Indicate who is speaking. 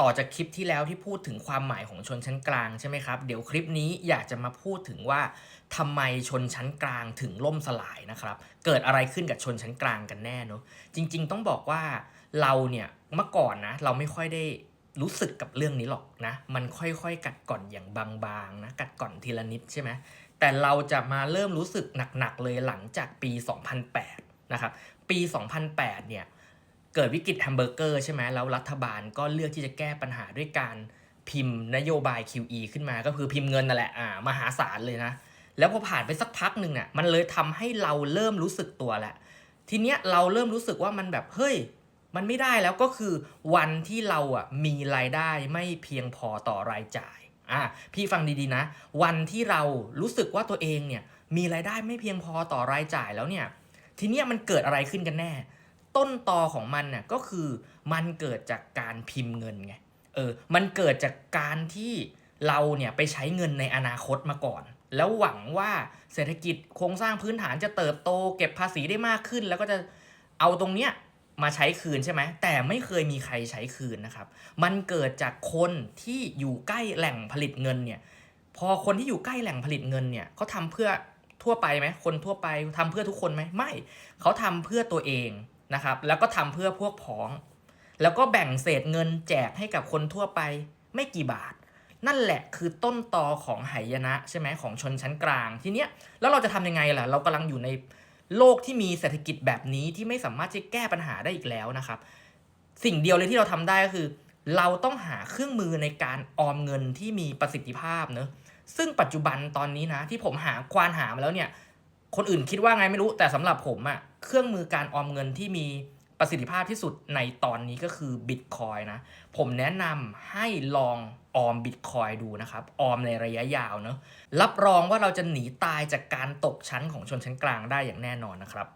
Speaker 1: ต่อจากคลิปที่แล้วที่พูดถึงความหมายของชนชั้นกลางใช่ไหมครับ เดี๋ยวคลิปนี้อยากจะมาพูดถึงว่าทำไมชนชั้นกลางถึงล่มสลายนะครับ เกิดอะไรขึ้นกับชนชั้นกลางกันแน่เนอะจริง ๆ ต้องบอกว่าเราเนี่ยเมื่อก่อนนะเราไม่ค่อยได้รู้สึกกับเรื่องนี้หรอกนะ มันค่อยๆ กัดก่อนอย่างบางๆนะกัดก่อนทีละนิดใช่ไหมแต่เราจะมาเริ่มรู้สึกหนักๆเลยหลังจากปี 2008 นะครับปี 2008 เนี่ย เกิดวิกฤตแฮมเบอร์เกอร์ใช่ไหมแล้วรัฐบาลก็เลือกที่จะแก้ปัญหาด้วยการพิมพ์นโยบาย QE ขึ้นมาก็คือพิมพ์เงินนั่นแหละอ่ามหาศาลเลยนะ แล้วพอผ่านไปสักพักหนึ่งเนี่ยมันเลยทำให้เราเริ่มรู้สึกตัวแหละ ทีเนี้ยเราเริ่มรู้สึกว่ามันแบบเฮ้ยมันไม่ได้แล้วก็คือวันที่เราอะมีรายได้ไม่เพียงพอต่อรายจ่ายอ่าพี่ฟังดีๆนะ วันที่เรารู้สึกว่าตัวเองเนี่ยมีรายได้ไม่เพียงพอต่อรายจ่ายแล้วเนี่ย ทีเนี้ยมันเกิดอะไรขึ้นกันแน่ ต้นตอของมันน่ะก็คือมันเกิดจากการพิมพ์เงินไงเออมันเกิดจากการที่เราเนี่ยไปใช้เงินในอนาคตมาก่อน แล้วหวังว่าเศรษฐกิจโครงสร้างพื้นฐานจะเติบโต เก็บภาษีได้มากขึ้น แล้วก็จะเอาตรงเนี้ยมาใช้คืนใช่ไหมแต่ไม่เคยมีใครใช้คืนนะครับ มันเกิดจากคนที่อยู่ใกล้แหล่งผลิตเงินเนี่ยพอคนที่อยู่ใกล้แหล่งผลิตเงินเนี่ยเขาทำเพื่อทั่วไปไหมคนทั่วไปทำเพื่อทุกคนไหมไม่เขาทำเพื่อตัวเอง นะครับแล้วก็ทำเพื่อพวกพ้อง แล้วก็แบ่งเศษเงินแจกให้กับคนทั่วไปไม่กี่บาท นั่นแหละคือต้นตอของไหยนะใช่ไหมของชนชั้นกลางทีเนี้ยแล้วเราจะทำยังไงล่ะ เรากำลังอยู่ในโลกที่มีเศรษฐกิจแบบนี้ที่ไม่สามารถจะแก้ปัญหาได้อีกแล้วนะครับ สิ่งเดียวเลยที่เราทำได้ก็คือ เราต้องหาเครื่องมือในการออมเงินที่มีประสิทธิภาพเนอะซึ่งปัจจุบันตอนนี้นะที่ผมหาควานหามาแล้วเนี่ย คนอื่นคิดว่าไงไม่รู้แต่สำหรับผมอะเครื่องมือการออมเงินที่มีประสิทธิภาพที่สุดในตอนนี้ก็คือ Bitcoin นะ ผมแนะนำให้ลองออม Bitcoin ดูนะครับ ออมในระยะยาวเนอะรับรองว่าเราจะหนีตายจากการตกชั้นของชนชั้นกลางได้อย่างแน่นอนนะครับ